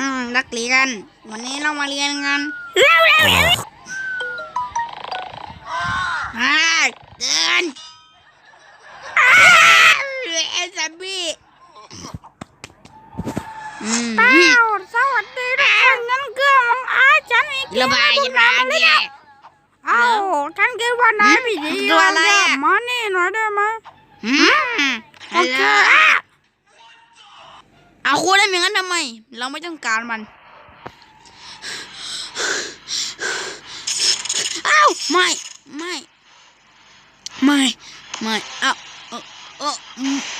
อืมนักเรียนวันนี้เรามาเรียนกันอ่าเดินอ้าวเอซอมบี้อืมอ้าวสวัสดีทุกคนงั้นเกือมังอาฉันอีกระบายยาเนี่ยอ้าวฉันคิดว่านายไม่ดีตัวอะไรอะมานี่หน่อยได้ไหมอืมโอเค เอาคูได้อย่างนั้นทำไม เราไม่ต้องการมันอ้าวไม่ไม่ไม่ไม่เอ้าเออเออ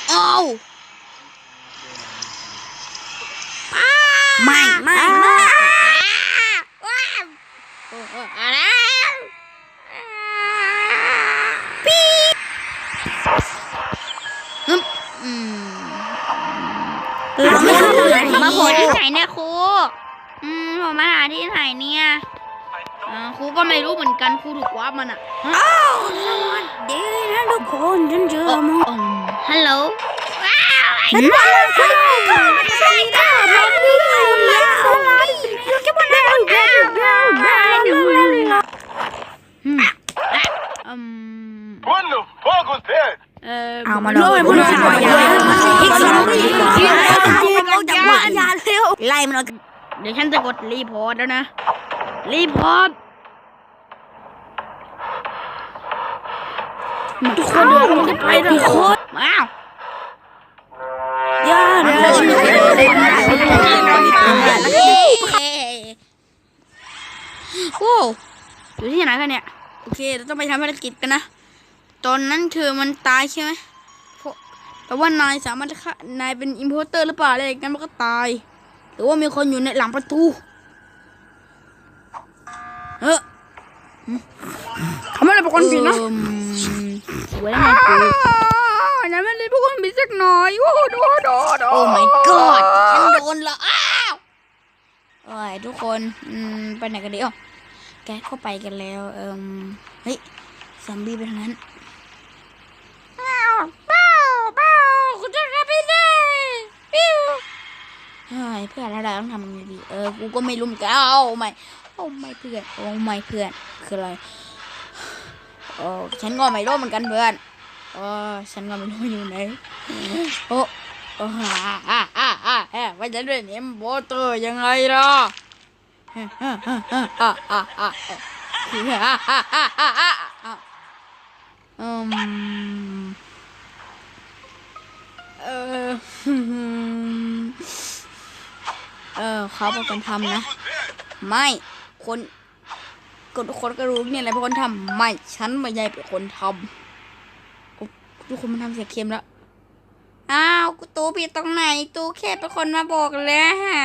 เอาไม่ไม่ไม่ มาโผล่ที่ไหนเนี่ยครู อืมผมมาหาที่ไหนเนี่ยอ่าครูก็ไม่รู้เหมือนกันครูถูกว่ามันอะฮะอ้าวสวัสดีนะทุกคนฉันเจอมึงอืมฮัลโหลฉันมาแล้วฉันมาแล้วฉันมาแล้วฉันมาแล้วฉันมาแล้วฉันมาแล้วอืมอะอืม What the fuck was that? เออเอามาเลย ไล่มันออกเดี๋ยวฉันจะกดรีพอร์ตแล้วนะ รีพอร์ตทุกคนเดี๋ยวมึงจะไปทุกคนอ้าวอย่าเร็วโว้วอยู่ที่ไหนกันเนี่ย โอเค เราต้องไปทำภารกิจกันนะ ตอนนั้นเธอมันตายใช่ไหมเพราะแปลว่านายสามารถฆ่านายเป็นอิมโพเตอร์หรือเปล่าอะไรอย่างนั้นมันก็ตายห รือว่ามีคนอยู่ในหลังประตูเออเขาไม่ได้เป็นคนผิดนะเอิ่มสวยแล้วไงกูนั่นไม่ได้เป็นคนผิดสักหน่อยโอ้โดโดโดโอ้ my god ฉันโดนละอ้าวเอ้ยทุกคนอืมไปไหนกันดีอ๋อแกเข้าไปกันแล้วเอิมเฮ้ยซอมบี้ไปทางนั้นเป้าเป้าคุณจะรับไม่ได้ปิ้ว เพื่อนแล้วเราต้องทำยังไงดีเออกูก็ไม่รู้เหมือนกันเอ้าไม่โอ้ไม่เพื่อนโอ้ไม่เพื่อนคืออะไรโอ้ฉันก็ไม่รู้เหมือนกันเพื่อนเออฉันก็ไม่รู้อยู่ไหนโอ้โอ้ฮ่าอ่าอ่าอ่าเฮ้ยว่าจะเล่นเอ็มโบเตอร์ยังไงล่ะฮ่าฮ่าฮ่าฮ่าฮ่าฮ่าฮ่าฮ่าฮ่าฮ่าฮ่า เขาเป็นคนทำนะ ไม่คนก็ทุกคนก็รู้เนี่ยแหละเป็นคนทำไม่ฉันไม่ใช่เป็นคนทำโอ้ทุกคนมันทำเสียงเค็มแล้วอ้าวกูตูผิดตรงไหนตูแค่เป็นคนมาบอกเลยหา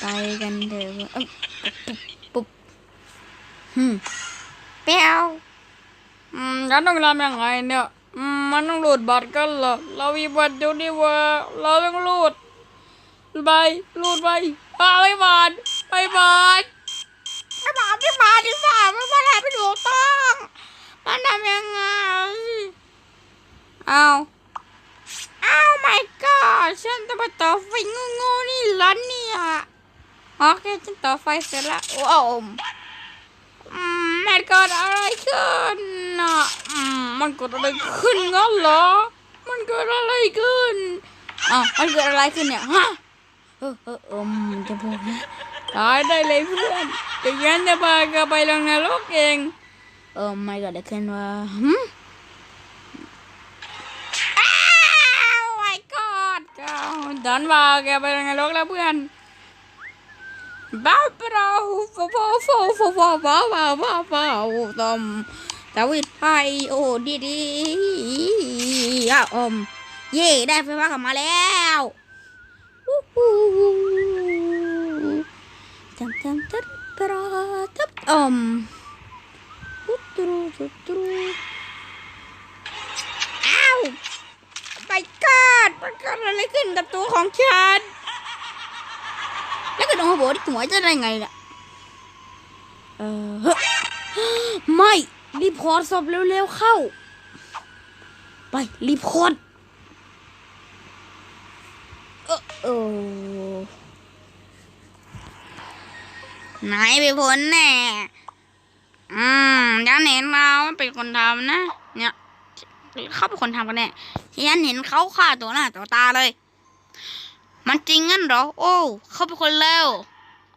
ไปกันเถอะเอ้ยปุ๊บปุ๊บฮึเปียวอืมฉันต้องทำยังไงเนี่ย มันต้องหลุดบัตรกันเหรอ เรามีบัตรอยู่นี่ว่าเราต้องหลุดไปหลุดไปอ่าไม่บาทไม่บาทไม่บอกไม่มาดีกว่าไม่มาอะไรไม่ถูกต้องมันทำยังไงเอาวอ้าว my god ฉันต้องไปต่อไฟงูๆนี่แล้วเนี่ยโอเคฉันต่อไฟเสร็จแล้วว้าวอืมมันเกิดอะไรขึ้นน่ะอื มันเกิดอะไรขึ้นงั้นเหรอ มันเกิดอะไรขึ้นอ้าวมันเกิดอะไรขึ้นเนี่ยฮะเออเออเออมันจะบอกนะตายได้เลยเพื่อนแต่ยันจะพาแกไปลงนรกเองเออไม่เกิดอะไรขึ้นวะหึอ้าว my god เจ้าดันมาแกไปลงนรกแล้วเพื่อนบ้าเปล่าฟ้าฟ้าฟ้าฟ้าฟ้าฟ้าฟ้าฟ้าฟ้าตอม ดาวิดไพโอ้ดีดีอะอม เย่ได้ไฟฟ้ากลับมาแล้วจำจำตัดปลาตับอมตุ๊ดตุ๊ดตุ๊ดตุ๊ดอ้าวไปกาดมันเกิดอะไรขึ้นกับตัวของฉัน แล้วก็โดนหัวที่หัวจะได้ไงเนี่ยเออไม่ รีพอร์ตศพเร็วๆเข้า ไป รีพอร์ตออโอ้ไหนไปพ้นแน่อืมฉันเห็นเราเป็นคนทำนะ เนี่ยเขาเป็นคนทำกันแน่ฉันเห็นเขาฆ่าตัวหน้าตัวตาเลย มันจริงงั้นเหรอ โอ้เขาเป็นคนเลว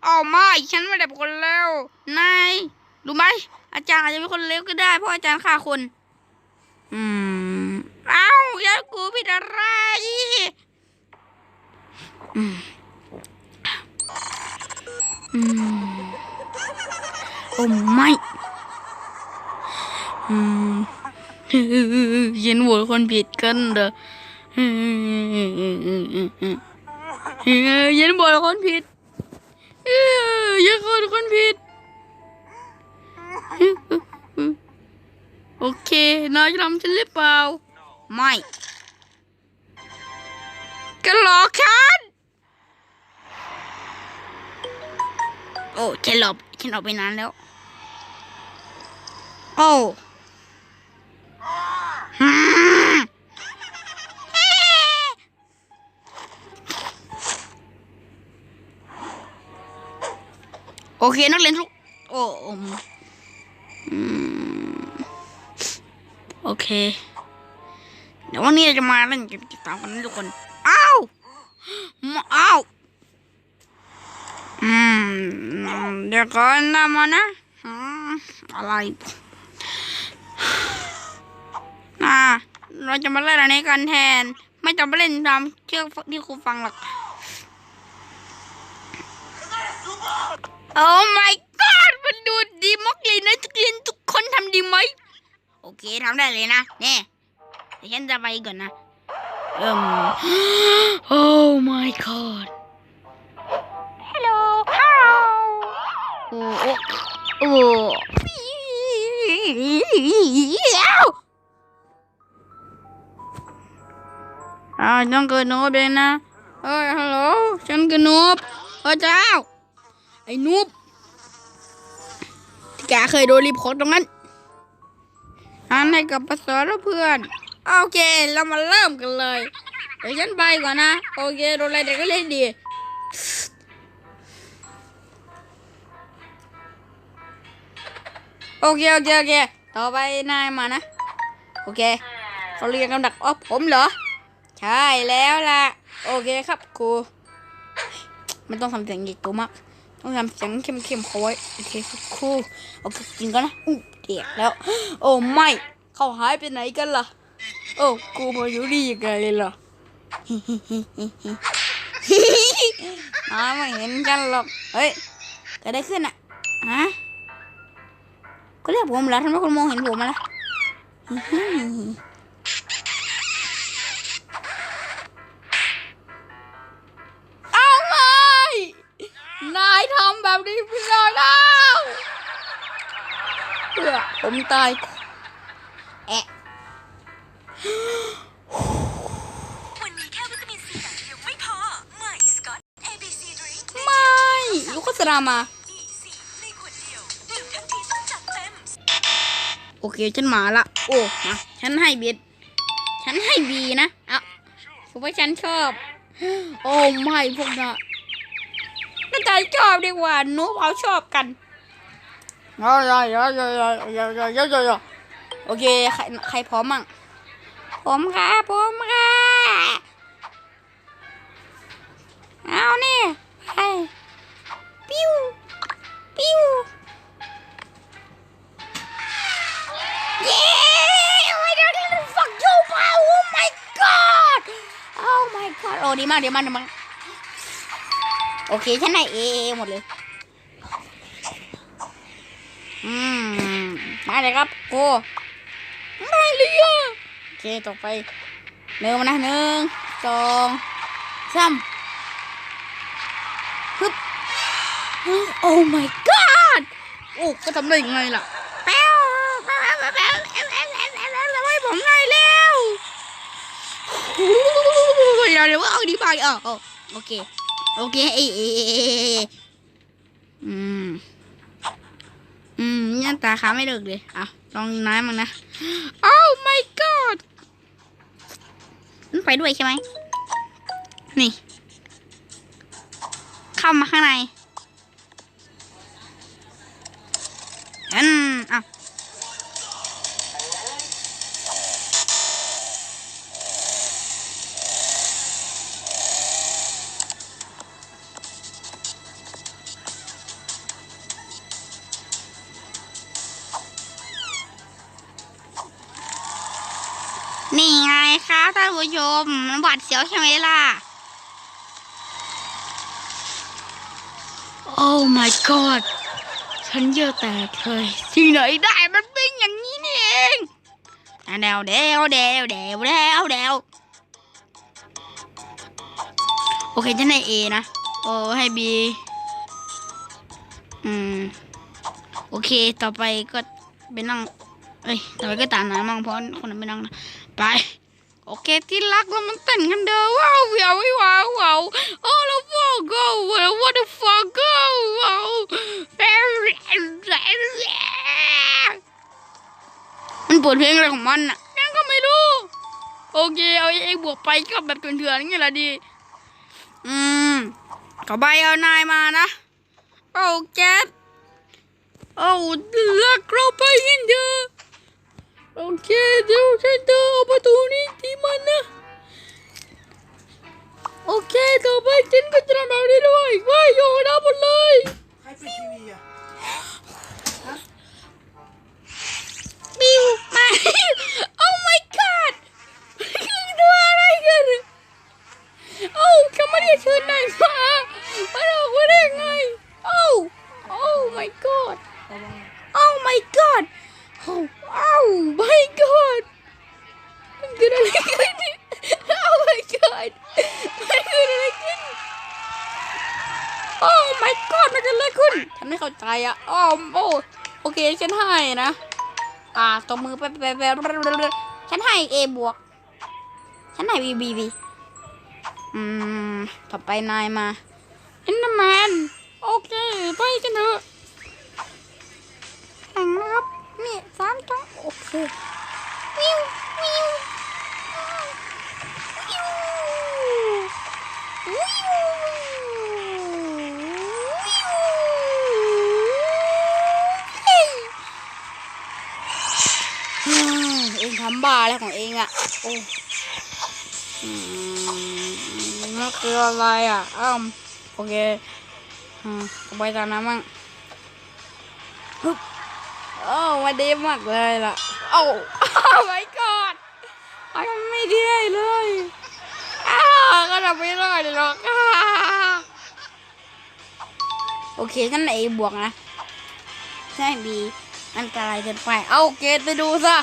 เอไม่ฉันไม่ได้เป็นคนเลวนายรู้ไหม อาจารย์อาจจะเป็นคนเลวก็ได้ เพราะอาจารย์ฆ่าคน อืม เอ้ายันกูผิดอะไรอืมอืมโอ้ไม่อืมเยันโหวตคนผิดกันเหรออืมยันโหวตคนผิดเยยันโหวตคนผิด โอเค นายจะทำฉันหรือเปล่า ไม่กันหลอกฉัน โอ้ฉันหลบฉันออกไปนานแล้ว โอ้โอเค นักเรียนทุก โอ้ เค เดี๋ยววันนี้เราจะมาเล่นเกมติดตามกันนะทุกคน อ้าวมาอ้าวอืมเดี๋ยวก่อนนะมานะอืมอะไรน่าเราจะมาเล่นอันนี้กันแทน ไม่ต้องไปเล่นตามเชือกที่ครูฟังหรอกโอ้ my god มันดูดีมากเลยนะทุกเรียนทุกคนทำดีไหม โอเคทำได้เลยนะเนี่ยเดี๋ยวฉันจะไปก่อนนะเอิ่ม oh my god Hello Hello โอ้โอ้โอ้อ่าต้องเกิดนูบเลยนะเอ้ยฮัลโหลฉันคือนูบพระเจ้า ไอ้นูบที่แกเคยโดนรีพอร์ตตรงนั้น อันให้กับภาษาแล้วเพื่อน โอเค เรามาเริ่มกันเลย เดี๋ยวฉันไปก่อนนะ โอเคโดนอะไรเด็กก็เล่นดี โอเค โอเค โอเค ต่อไปนายมานะ โอเค เขาเรียนกำดักอ๋อผมเหรอ ใช่แล้วล่ะ โอเคครับครู มันต้องทำเสียงใหญ่โตมาก ต้องทำเสียงเข้มๆเขาไว้โอเคครับครูโอเคจริงก็นนะอู้เด็กแล้ว โอ้ไม่เขาหายไปไหนกันล่ะ โอ้ครูมาอยู่นี่ยังไงเลยล่ะน้าไม่เห็นกันหรอกเฮ้ยเกิดอะไรขึ้นอะฮะก็เรียกผมแล้วทำไมคุณมองเห็นผมล่ะ ทำแบบนี้ไม่ได้แล้วเพื่อผมตายแอะวันนี้แค่วิตามินซีอย่างเดียวไม่พอใหม่สกอต ABC Drink ไม่ลูกโฆษณามานี่สิในขวดเดียวดื่มทั้งทีต้องจัดเต็มโอเค ฉันมาละ โอ้มาฉันให้บีดฉันให้บีนะอะผมว่าฉันชอบ โอ้ไม่พวกน่ะน่าันชอบดีกว่าหนูเขาชอบกันโอ้ยโอ้ยโอ้ยโอ้ยโอ้ยโอ้ยโอ้ยโอเคใครใครพร้อมมั่งผมค่ะผมค่ะเอานี่ไยปิ้วปิ้วเย้ I don't even fuck you, bro. Oh my god. Oh my god. โอ้ดีมากดีมากดีมาก โอเคฉันให้เอหมดเลย อืม มาเลยครับโกไม่เลยอะโอเคต่อไปเร็วนะหนึ่งสองสามฮึบ oh my god โอ้ก็ทำได้ยังไงล่ะแป๊วแป๊วแป๊วแป๊วแป๊วแป๊วแป๊วแป๊วแป๊วแป๊วให้ผมหน่อยเร็วโอ้ยเดี๋ยวเดี๋ยวเอาดีไปเออเออโอเค โอเคอืม อืมยันตาขาไม่เลิกเลยอะลองน้ำมั้งนะ oh my god มันไปด้วยใช่ไหม นี่ เข้ามาข้างในอันอะ นี่ไงคะท่านผู้ชมมันหวาดเสียวใช่ไหมล่ะ โอ้ my god ฉันเยอะแตกเลยที่ไหนได้มันเป็นอย่างนี้นี่เองอะเดวเดวเดวเดวเดวเดวโอเคฉันให้ A นะ โอ้ให้ B อืม โอเค ต่อไปก็ไปนั่ง เอ้ย ต่อไปก็ตามน้ำมั่งเพราะคนนั้นไม่นั่งนะ ไป โอเคที่รักแล้วมันเต้นกันเด้อว้าวว้าวว้าวว้าวโอ้แล้วว้าวก็ว้าว what the fuck ก็ว้าวมันเปิดเพลงอะไรของมันอะยังก็ไม่รู้ โอเค เอาเองบวกไปก็แบบเถื่อนๆนี่แหละดี อืมขอใบเอานายมานะโอ้แก๊สโอ้ลักเราไปกันเถอะ โอเคเดี๋ยวฉันจะเอาประตูนี้ที่มันนะ โอเคต่อไปฉันก็จะทำแบบนี้ด้วยว่าโยนเอาหมดเลยใครปิดทีวีอะ my god มันเกิดอะไรขึ้นฉันไม่เข้าใจอะอ้โอ้โอเคฉันให้นะ อ่าตบมือไปไปไปฉันให้ A บวก ฉันให้ B B B อืม ต่อไปนายมาเอ็นแมนโอเค ไปกันเถอะแข่งนะครับนี่สามจังโอเควิว บ้าอะไรของเองอะโอ้มนั่นคืออะไรอะอ้าวโอเคอ่าต่อไปตามน้ำมั่งฮึบโอ้มาดีมากเลยล่ะโอ้โอ้ my god ไอ้ไม่ดีเลยอ้าวก็ทำไม่ได้หรอกโอเคฉันเอบวกนะ ใช่บีอันตรายเกินไป เอาโอเคไปดูซะ